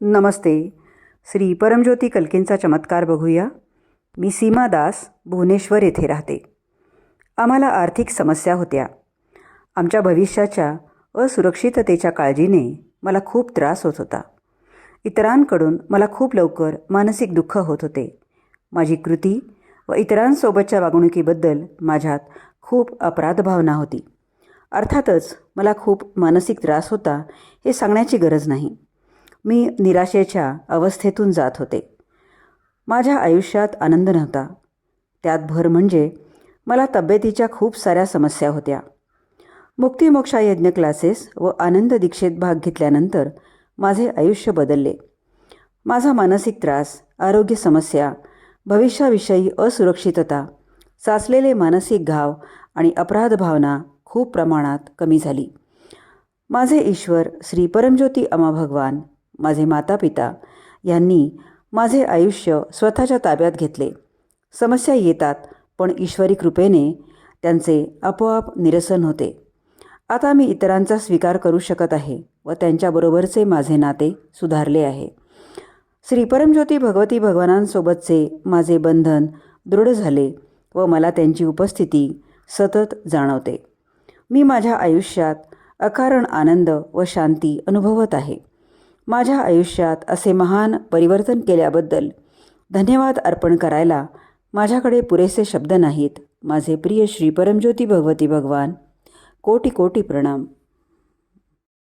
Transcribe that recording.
नमस्ते. श्री परमज्योती कल्कींचा चमत्कार बघूया. मी सीमा दास भुवनेश्वर येथे राहते. आम्हाला आर्थिक समस्या होत्या. आमच्या भविष्याच्या असुरक्षिततेच्या काळजीने मला खूप त्रास होत होता. इतरांकडून मला खूप लवकर मानसिक दुःख होत होते. माझी कृती व इतरांसोबतच्या वागणुकीबद्दल माझ्यात खूप अपराध भावना होती. अर्थातच मला खूप मानसिक त्रास होता हे सांगण्याची गरज नाही. मी निराशेच्या अवस्थेतून जात होते. माझ्या आयुष्यात आनंद नव्हता. त्यात भर म्हणजे मला तब्येतीच्या खूप साऱ्या समस्या होत्या. मुक्तिमोक्षा यज्ञ क्लासेस व आनंद दीक्षेत भाग घेतल्यानंतर माझे आयुष्य बदलले. माझा मानसिक त्रास आरोग्य समस्या भविष्याविषयी असुरक्षितता साचलेले मानसिक घाव आणि अपराध भावना खूप प्रमाणात कमी झाली. माझे ईश्वर श्री परमज्योती अमा भगवान माझे माता पिता यांनी माझे आयुष्य स्वतःच्या ताब्यात घेतले. समस्या येतात पण ईश्वरी कृपेने त्यांचे आपोआप निरसन होते. आता मी इतरांचा स्वीकार करू शकत आहे व त्यांच्याबरोबरचे माझे नाते सुधारले आहे. श्री परमज्योती भगवती भगवानांसोबतचे माझे बंधन दृढ झाले व मला त्यांची उपस्थिती सतत जाणवते. मी माझ्या आयुष्यात अकारण आनंद व शांती अनुभवत आहे. माझ्या आयुष्यात असे महान परिवर्तन केल्याबद्दल धन्यवाद अर्पण करायला माझ्याकडे पुरेसे शब्द नाहीत. माझे प्रिय श्री परमज्योती भगवती भगवान कोटी कोटी प्रणाम.